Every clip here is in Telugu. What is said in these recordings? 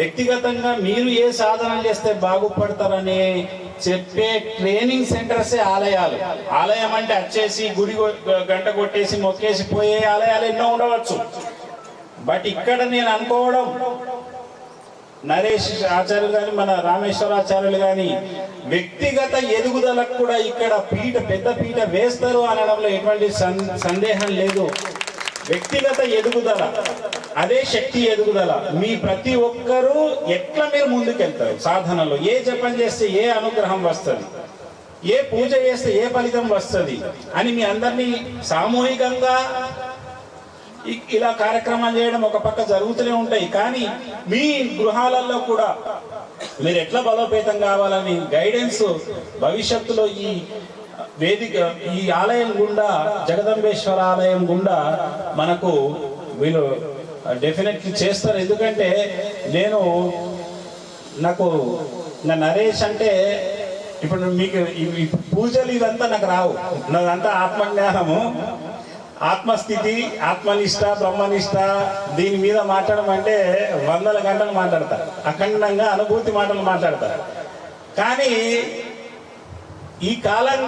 వ్యక్తిగతంగా మీరు ఏ సాధన చేస్తే బాగుపడతారని చెప్పే ట్రైనింగ్ సెంటర్సే ఆలయాలు. ఆలయం అంటే వచ్చేసి గుడి గంట కొట్టేసి మొక్కేసి పోయే ఆలయాలు ఎన్నో ఉండవచ్చు. బట్ ఇక్కడ నేను అనుకోవడం నరేష్ ఆచార్యులు కానీ మన రామేశ్వరాచార్యులు కానీ వ్యక్తిగత ఎదుగుదలకు కూడా ఇక్కడ పీట పెద్ద పీట వేస్తారు అనడంలో ఎటువంటి సందేహం లేదు. వ్యక్తిగత ఎదుగుదల. అదే శక్తి ఎదుగుదల. మీ ప్రతి ఒక్కరూ ఎట్లా మీరు ముందుకెళ్తారు? సాధనలో ఏ జపం చేస్తే ఏ అనుగ్రహం వస్తుంది? ఏ పూజ చేస్తే ఏ ఫలితం వస్తుంది? అని మీ అందరినీ సామూహికంగా ఇలా కార్యక్రమాలు చేయడం ఒక పక్క జరుగుతూనే ఉంటాయి. కానీ మీ గృహాలలో కూడా మీరు ఎట్లా బలోపేతం కావాలని గైడెన్స్ భవిష్యత్తులో ఈ వేదిక ఈ ఆలయం గుండా జగదంబేశ్వర ఆలయం గుండా మనకు వీళ్ళు డెఫినెట్లీ చేస్తారు. ఎందుకంటే నేను నాకు నా నరేష్ అంటే ఇప్పుడు మీకు పూజలు ఇదంతా నాకు రావు. నాదంతా ఆత్మజ్ఞానము. ఆత్మస్థితి ఆత్మనిష్ట బ్రహ్మనిష్ట దీని మీద మాట్లాడడం అంటే వందల గంటలు మాట్లాడతా. అఖండంగా అనుభూతి మాటలు మాట్లాడతా. కానీ ఈ కాలం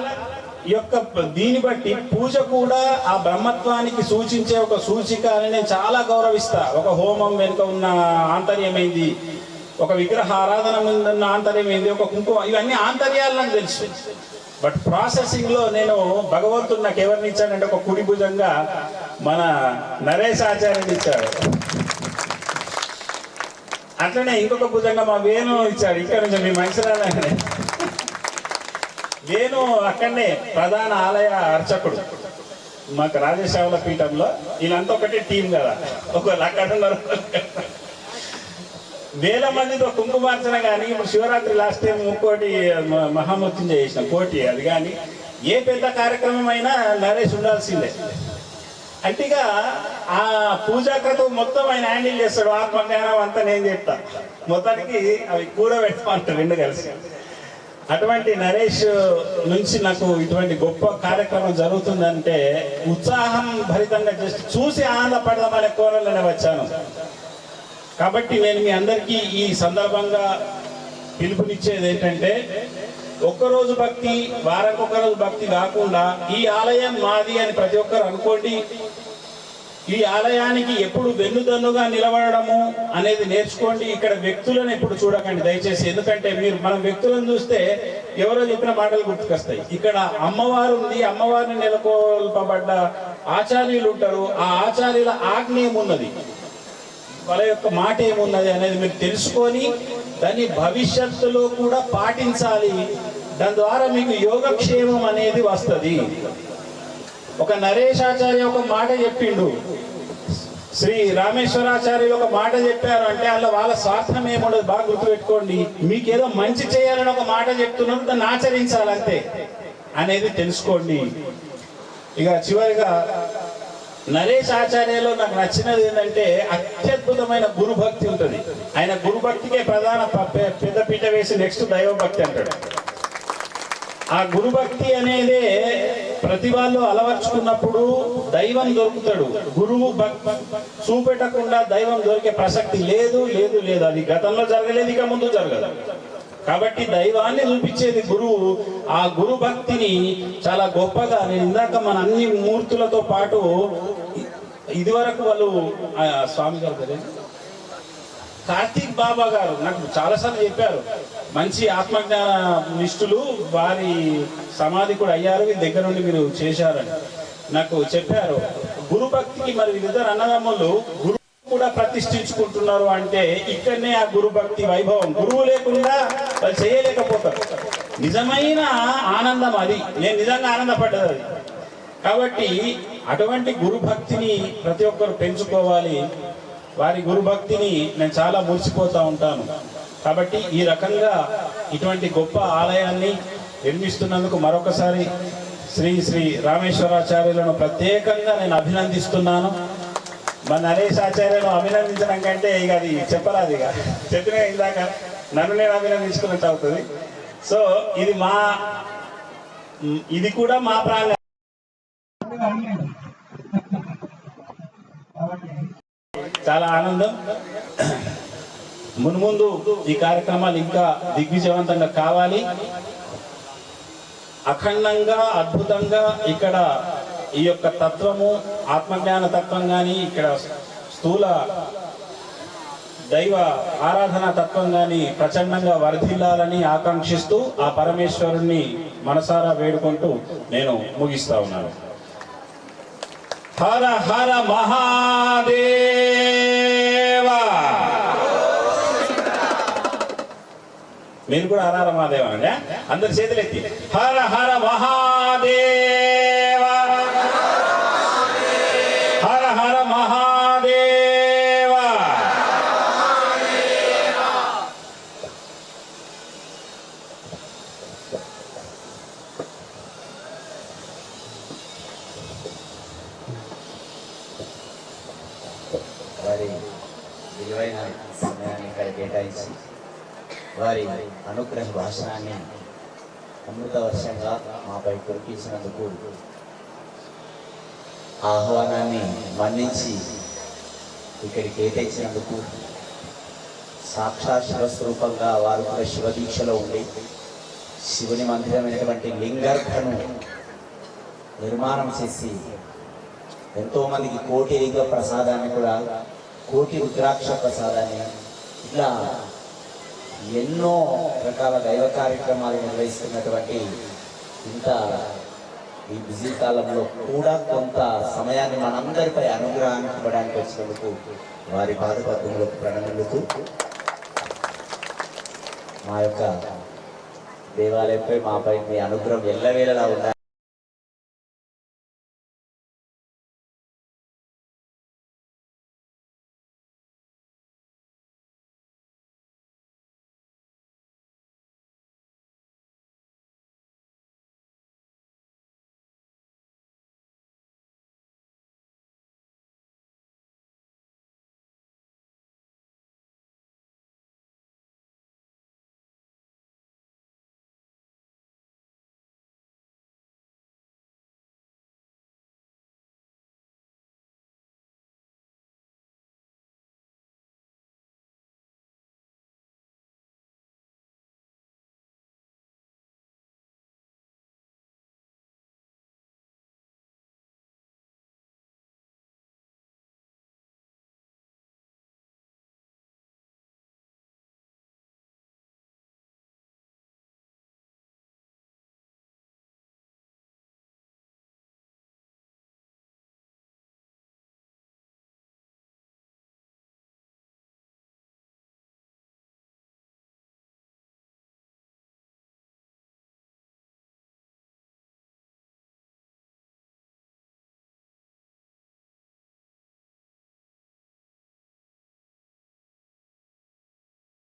యొక్క దీన్ని బట్టి పూజ కూడా ఆ బ్రహ్మత్వానికి సూచించే ఒక సూచిక అని నేను చాలా గౌరవిస్తా. ఒక హోమం వెనుక ఉన్న ఆంతర్యమైంది ఒక విగ్రహ ఆరాధన ఉన్న ఆంతర్యమైంది ఒక కుంకుమ ఇవన్నీ ఆంతర్యాలు నాకు తెలుసు. బట్ ప్రాసెసింగ్లో నేను భగవంతుడు నాకు ఎవరిని ఇచ్చాడంటే ఒక కుడి భుజంగా మన నరేష్ ఆచార్యుని ఇచ్చాడు. అట్లనే ఇంకొక భుజంగా మా వేణు ఇచ్చాడు. ఇక్కడ నుంచి మీ మంచిరాలనే. నేను అక్కడనే ప్రధాన ఆలయ అర్చకుడు. మాకు రాజేశ్వర పీఠంలో వీళ్ళంతా ఒకటే టీం కదా. ఒకళ్ళు అక్కడ ఉన్నారు వేల మందితో కుంకుమార్చన కానీ ఇప్పుడు శివరాత్రి లాస్ట్ టైం ఇంకోటి మ- మహామృత్యుంజయ చేసిన కోటి అది కానీ ఏ పెద్ద కార్యక్రమం అయినా నరేష్ ఉండాల్సిందే. అంటిగా ఆ పూజాక్రతం మొత్తం ఆయన హ్యాండిల్ చేస్తాడు ఆత్మజ్ఞానం అంతా నేను చెప్తా మొత్తానికి అవి కూర పెట్టుకుంటారు రెండు కలిసి. అటువంటి నరేష్ నుంచి నాకు ఇటువంటి గొప్ప కార్యక్రమం జరుగుతుందంటే ఉత్సాహం భరితంగా జస్ట్ చూసి ఆనందపడదామనే కోరలోనే వచ్చాను. కాబట్టి నేను మీ అందరికీ ఈ సందర్భంగా పిలుపునిచ్చేది ఏంటంటే ఒక్కరోజు భక్తి వారానికి రోజు భక్తి కాకుండా ఈ ఆలయం మాది అని ప్రతి ఒక్కరు అనుకోండి ఈ ఆలయానికి ఎప్పుడు వెన్నుదన్నుగా నిలబడము అనేది నేర్చుకోండి. ఇక్కడ వ్యక్తులను ఎప్పుడు చూడకండి దయచేసి. ఎందుకంటే మీరు మనం వ్యక్తులను చూస్తే ఎవరో చెప్పిన మాటలు గుర్తుకొస్తాయి. ఇక్కడ అమ్మవారు ఉంది అమ్మవారిని నెలకొల్పబడ్డ ఆచార్యులు ఉంటారు. ఆ ఆచార్యుల ఆజ్ఞ ఏమున్నది? వాళ్ళ యొక్క మాట ఏమున్నది అనేది మీరు తెలుసుకొని దాన్ని భవిష్యత్తులో కూడా పాటించాలి. దాని ద్వారా మీకు యోగక్షేమం అనేది వస్తుంది. ఒక నరేశాచార్య ఒక మాట చెప్పిండు. శ్రీ రామేశ్వరాచార్యులు ఒక మాట చెప్పారు అంటే అలా వాళ్ళ స్వార్థం ఏముండదు బాగా గుర్తుపెట్టుకోండి. మీకేదో మంచి చేయాలని ఒక మాట చెప్తున్నారు దాన్ని ఆచరించాలంతే అనేది తెలుసుకోండి. ఇక చివరిగా నరేష్ ఆచార్యలో నాకు నచ్చినది ఏంటంటే అత్యద్భుతమైన గురుభక్తి ఉంటుంది. ఆయన గురుభక్తికే ప్రధాన పెద్దపీట పెద్ద పీట వేసి నెక్స్ట్ దైవభక్తి అంటాడు. ఆ గురుభక్తి అనేదే ప్రతి వాళ్ళు అలవర్చుకున్నప్పుడు దైవం దొరుకుతాడు. గురువు భక్- చూపెట్టకుండా దైవం దొరికే ప్రసక్తి లేదు లేదు లేదు. అది గతంలో జరగలేదు ఇక ముందు జరగదు. కాబట్టి దైవాన్ని చూపించేది గురువు. ఆ గురు భక్తిని చాలా గొప్పగా నేను ఇందాక మన అన్ని మూర్తులతో పాటు ఇదివరకు వాళ్ళు ఆ స్వామి గారు కార్తీక్ బాబా గారు నాకు చాలాసార్లు చెప్పారు. మంచి ఆత్మజ్ఞాన నిష్ఠులు వారి సమాధి కూడా అయ్యారు. మీ దగ్గర నుండి మీరు చేశారని నాకు చెప్పారు. గురు భక్తికి మరి వీళ్ళిద్దరు అన్నదమ్ములు గురు కూడా ప్రతిష్ఠించుకుంటున్నారు అంటే ఇక్కడనే ఆ గురు భక్తి వైభవం. గురువు లేకుండా వాళ్ళు చేయలేకపోతారు. నిజమైన ఆనందం అది. నేను నిజంగా ఆనందపడ్డది అది. కాబట్టి అటువంటి గురు భక్తిని ప్రతి ఒక్కరు పెంచుకోవాలి. వారి గురు భక్తిని నేను చాలా మురిసిపోతూ ఉంటాను. కాబట్టి ఈ రకంగా ఇటువంటి గొప్ప ఆలయాన్ని నిర్మిస్తున్నందుకు మరొకసారి శ్రీ శ్రీ రామేశ్వరాచార్యులను ప్రత్యేకంగా నేను అభినందిస్తున్నాను. మా నరేష్ ఆచార్యను అభినందించడం కంటే ఇక అది చెప్పరాదు ఇక. చెప్పిన ఇందాక నన్ను నేను అభినందించుకున్నట్టు అవుతుంది సో ఇది మా ఇది కూడా మా ప్రాంగ చాలా ఆనందం. మున్ముందు ఈ కార్యక్రమాలు ఇంకా దిగ్విజయవంతంగా కావాలి. అఖండంగా అద్భుతంగా ఇక్కడ ఈ యొక్క తత్వము ఆత్మజ్ఞాన తత్వం కానీ ఇక్కడ స్థూల దైవ ఆరాధన తత్వం కానీ ప్రచండంగా వర్ధిల్లాలని ఆకాంక్షిస్తూ ఆ పరమేశ్వరుణ్ణి మనసారా వేడుకుంటూ నేను ముగిస్తా ఉన్నాను. హర హర మహాదేవ! మీరు కూడా హర హర మహాదేవ అండి అందరి చేతులు ఎత్తి హర హర మహాదేవ. హర హర మహాదేవ. వారి విలువైన సమయాన్ని ఇక్కడ కేటాయించి వారి అనుగ్రహ భాషణాన్ని అమృత వర్షంగా మాపై కురిపించినందుకు ఆహ్వానాన్ని మన్నించి ఇక్కడికి కేటాయించినందుకు సాక్షాత్ శివస్వరూపంగా వారు కూడా శివదీక్షలో ఉండి శివుని మందిరమైనటువంటి లింగర్ఘను నిర్మాణం చేసి ఎంతోమందికి కోటి లింగ ప్రసాదాన్ని కూడా కోటి రుద్రాక్ష ప్రసాదాన్ని ఇట్లా ఎన్నో రకాల దైవ కార్యక్రమాలు నిర్వహిస్తున్నటువంటి ఇంత ఈ బిజీ కాలంలో కూడా కొంత సమయాన్ని మనందరిపై అనుగ్రహానికి ఇవ్వడానికి వచ్చినందుకు వారి పాదపద్మలకు ప్రణమిల్లుతూ మా యొక్క దేవాలయంపై మాపై మీ అనుగ్రహం ఎల్లవేళలా ఉండాలి.